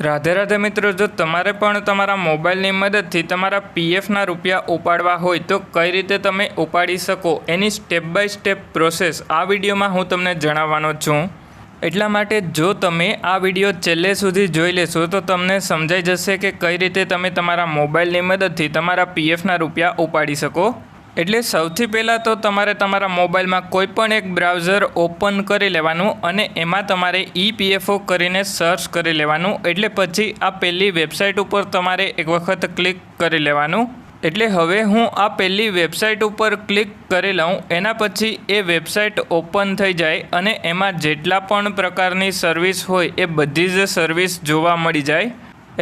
રાધે રાધે મિત્રો, જો તમારે પણ તમારા મોબાઈલની મદદથી તમારા પીએફના રૂપિયા ઉપાડવા હોય તો કઈ રીતે તમે ઉપાડી શકો? એની સ્ટેપ બાય સ્ટેપ પ્રોસેસ આ વિડીયોમાં હું તમને જણાવવાનો છું. એટલા માટે જો તમે આ વીડિયો છેલ્લે સુધી જોઈ લેશો તો તમને સમજાઈ જશે કે કઈ રીતે તમે તમારા મોબાઈલની મદદથી તમારા પીએફના રૂપિયા ઉપાડી શકો. એટલે સૌથી પહેલાં તો તમારે તમારા મોબાઈલમાં કોઈ પણ એક બ્રાઉઝર ઓપન કરી લેવાનું અને એમાં તમારે ઈપીએફઓ કરીને સર્ચ કરી લેવાનું. એટલે પછી આ પહેલી વેબસાઇટ ઉપર તમારે એક વખત ક્લિક કરી લેવાનું. એટલે હવે હું આ પહેલી વેબસાઇટ ઉપર ક્લિક કરી લઉં. એના પછી એ વેબસાઇટ ઓપન થઈ જાય અને એમાં જેટલા પણ પ્રકારની સર્વિસ હોય એ બધી જ સર્વિસ જોવા મળી જાય.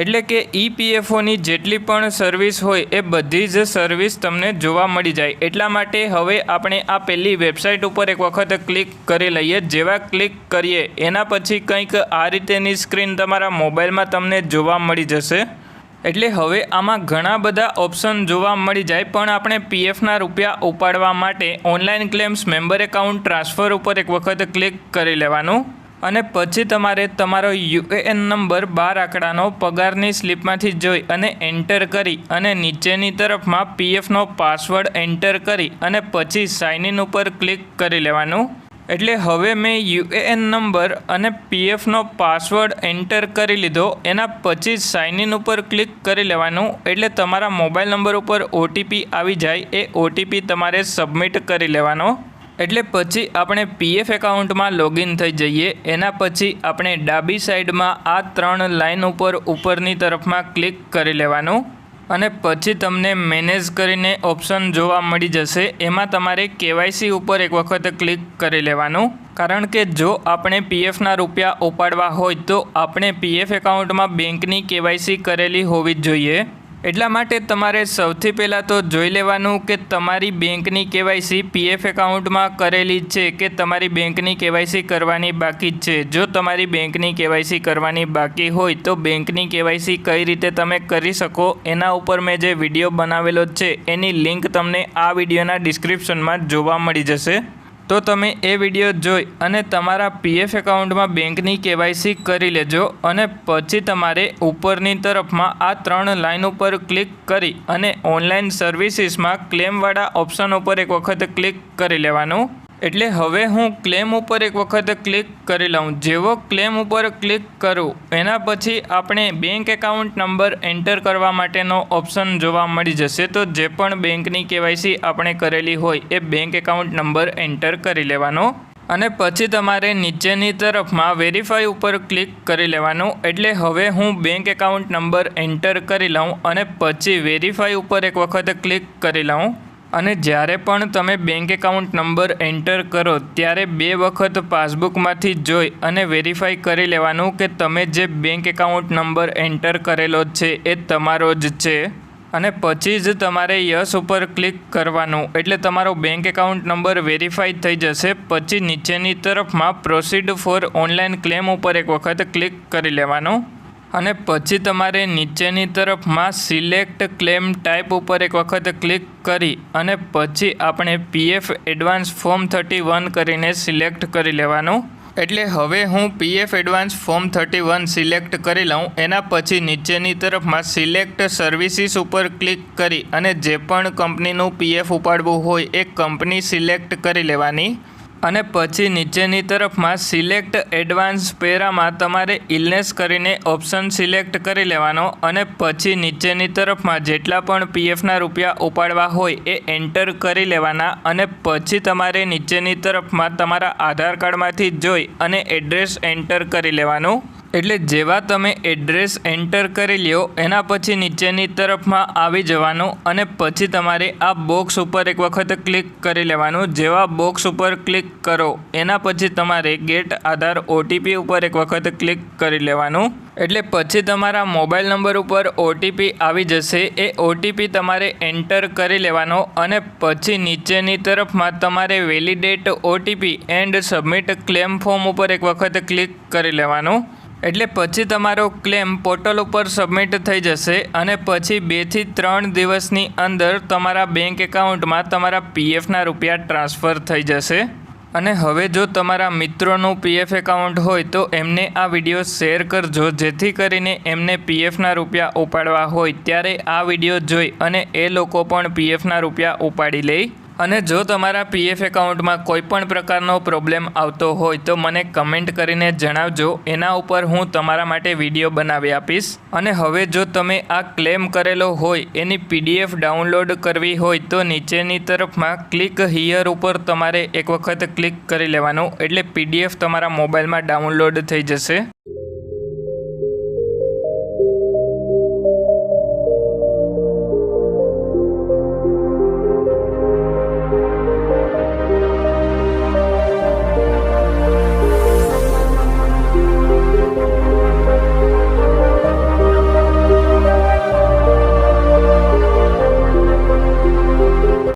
એટલે કે ઈપીએફઓની જેટલી પણ સર્વિસ હોય એ બધી જ સર્વિસ તમને જોવા મળી જાય. એટલા માટે હવે આપણે આ પહેલી વેબસાઇટ ઉપર એક વખત ક્લિક કરી લઈએ. જેવા ક્લિક કરીએ, એના પછી કંઈક આ રીતેની સ્ક્રીન તમારા મોબાઈલમાં તમને જોવા મળી જશે. એટલે હવે આમાં ઘણા બધા ઓપ્શન જોવા મળી જાય, પણ આપણે પીએફના રૂપિયા ઉપાડવા માટે online claims member account transfer ઉપર એક વખત ક્લિક કરી લેવાનું. અને પછી તમારે તમારો યુએએન નંબર બાર આંકડાનો પગારની સ્લિપમાંથી જોઈ અને એન્ટર કરી અને નીચેની તરફમાં પીએફનો પાસવર્ડ એન્ટર કરી અને પછી સાઇન ઇન ઉપર ક્લિક કરી લેવાનું. એટલે હવે મેં યુએએન નંબર અને પીએફનો પાસવર્ડ એન્ટર કરી લીધો, એના પછી સાઇન ઇન ઉપર ક્લિક કરી લેવાનું. એટલે તમારા મોબાઈલ નંબર ઉપર ઓટીપી આવી જાય, એ ઓટીપી તમારે સબમિટ કરી લેવાનો. એટલે પછી આપણે પીએફ એકાઉન્ટમાં લોગિન થઈ જઈએ. એના પછી આપણે ડાબી સાઈડમાં આ ત્રણ લાઇન ઉપર ઉપરની તરફમાં ક્લિક કરી લેવાનું. અને પછી તમને મેનેજ કરીને ઓપ્શન જોવા મળી જશે. એમાં તમારે કેવાયસી ઉપર એક વખત ક્લિક કરી લેવાનું. કારણ કે જો આપણે પીએફના રૂપિયા ઉપાડવા હોય તો આપણે પીએફ એકાઉન્ટમાં બેંકની કેવાયસી કરેલી હોવી જ જોઈએ. એટલા માટે તમારે સૌથી પહેલાં તો જોઈ લેવાનું કે તમારી બેંકની કેવાયસી પીએફ એકાઉન્ટમાં કરેલી છે કે તમારી બેંકની કેવાયસી કરવાની બાકી જ છે? જો તમારી બેંકની કેવાયસી કરવાની બાકી હોય તો બેંકની કેવાયસી કઈ રીતે તમે કરી શકો? એના ઉપર મેં જે વીડિયો બનાવેલો છે, એની લિંક તમને આ વિડીયોના ડિસ્ક્રિપ્શનમાં જોવા મળી જશે. તો તમે એ વીડિયો જોઈ અને તમારા પીએફ એકાઉન્ટમાં બેંકની કેવાયસી કરી લેજો અને પછી તમારે ઉપરની તરફમાં આ ત્રણ લાઇન ઉપર ક્લિક કરી અને ઓનલાઈન સર્વિસીસમાં ક્લેમવાળા ઓપ્શન ઉપર એક વખત ક્લિક કરી લેવાનું. એટલે હવે હું ક્લેમ ઉપર એક વખત ક્લિક કરી લઉં. જેવો ક્લેમ ઉપર ક્લિક કરું, એના પછી આપણે બેંક એકાઉન્ટ નંબર એન્ટર કરવા માટેનો ઓપ્શન જોવા મળી જશે. તો જે પણ બેંકની કેવાયસી આપણે કરેલી હોય, એ બેંક એકાઉન્ટ નંબર એન્ટર કરી લેવાનો. અને પછી તમારે નીચેની તરફમાં વેરીફાઈ ઉપર ક્લિક કરી લેવાનું. એટલે હવે હું બેંક એકાઉન્ટ નંબર એન્ટર કરી લઉં અને પછી વેરીફાઈ ઉપર એક વખત ક્લિક કરી લઉં. અને જ્યારે પણ તમે બેંક એકાઉન્ટ નંબર એન્ટર કરો, ત્યારે બે વખત પાસબુકમાંથી જોઈ અને વેરીફાઈ કરી લેવાનું કે તમે જે બેંક એકાઉન્ટ નંબર એન્ટર કરેલો છે એ તમારો જ છે. અને પછી જ તમારે યસ ઉપર ક્લિક કરવાનું. એટલે તમારો બેંક એકાઉન્ટ નંબર વેરીફાઈ થઈ જશે. પછી નીચેની તરફમાં પ્રોસીડ ફોર ઓનલાઈન ક્લેમ ઉપર એક વખત ક્લિક કરી લેવાનું. અને પછી તમારે નીચેની તરફમાં સિલેક્ટ ક્લેમ ટાઈપ ઉપર એક વખત ક્લિક કરી અને પછી આપણે PF advance form thirty one કરીને સિલેક્ટ કરી લેવાનું. એટલે હવે હું PF advance form thirty one select કરી લઉં. એના પછી નીચેની તરફમાં સિલેક્ટ સર્વિસીસ ઉપર ક્લિક કરી અને જે પણ કંપનીનું પીએફ ઉપાડવું હોય એ કંપની સિલેક્ટ કરી લેવાની. અને પછી નીચેની તરફમાં સિલેક્ટ એડવાન્સ પેરામાં તમારે ઇલનેસ કરીને ઓપ્શન સિલેક્ટ કરી લેવાનો અને પછી નીચેની તરફમાં જેટલા પણ પીએફના રૂપિયા ઉપાડવા હોય એ એન્ટર કરી લેવાના અને પછી તમારે નીચેની તરફમાં તમારા આધાર કાર્ડમાંથી જોઈ અને એડ્રેસ એન્ટર કરી લેવાનું. એટલે જેવા તમે એડ્રેસ એન્ટર કરી લ્યો, એના પછી નીચેની તરફમાં આવી જવાનું અને પછી તમારે આ બોક્સ ઉપર એક વખત ક્લિક કરી લેવાનું. જેવા બોક્સ ઉપર ક્લિક કરો, એના પછી તમારે ગેટ આધાર ઓટીપી ઉપર એક વખત ક્લિક કરી લેવાનું. એટલે પછી તમારા મોબાઈલ નંબર ઉપર ઓટીપી આવી જશે. એ ઓટીપી તમારે એન્ટર કરી લેવાનો અને પછી નીચેની તરફમાં તમારે validate OTP and submit claim form ઉપર એક વખત ક્લિક કરી લેવાનું. એટલે પછી તમારો ક્લેમ પોર્ટલ ઉપર સબમિટ થઈ જશે અને પછી બેથી ત્રણ દિવસની અંદર તમારા બેંક એકાઉન્ટમાં તમારા પીએફના રૂપિયા ટ્રાન્સફર થઈ જશે. અને હવે જો તમારા મિત્રોનું પીએફ એકાઉન્ટ હોય તો એમને આ વીડિયો શેર કરજો. જેથી કરીને એમને પીએફના રૂપિયા ઉપાડવા હોય. ત્યારે આ વીડિયો જોઈ અને એ લોકો પણ પીએફના રૂપિયા ઉપાડી લે. અને જો તમારા પીએફ એકાઉન્ટમાં કોઈ પણ પ્રકારનો પ્રોબ્લેમ આવતો હોય તો મને કમેન્ટ કરીને જણાવજો. એના ઉપર હું તમારા માટે વીડિયો બનાવી આપીશ. અને હવે જો તમે આ ક્લેમ કરેલો હોય, એની પીડીએફ ડાઉનલોડ કરવી હોય તો નીચેની તરફમાં ક્લિક હિયર ઉપર તમારે એક વખત ક્લિક કરી લેવાનું. એટલે પીડીએફ તમારા મોબાઈલમાં ડાઉનલોડ થઈ જશે.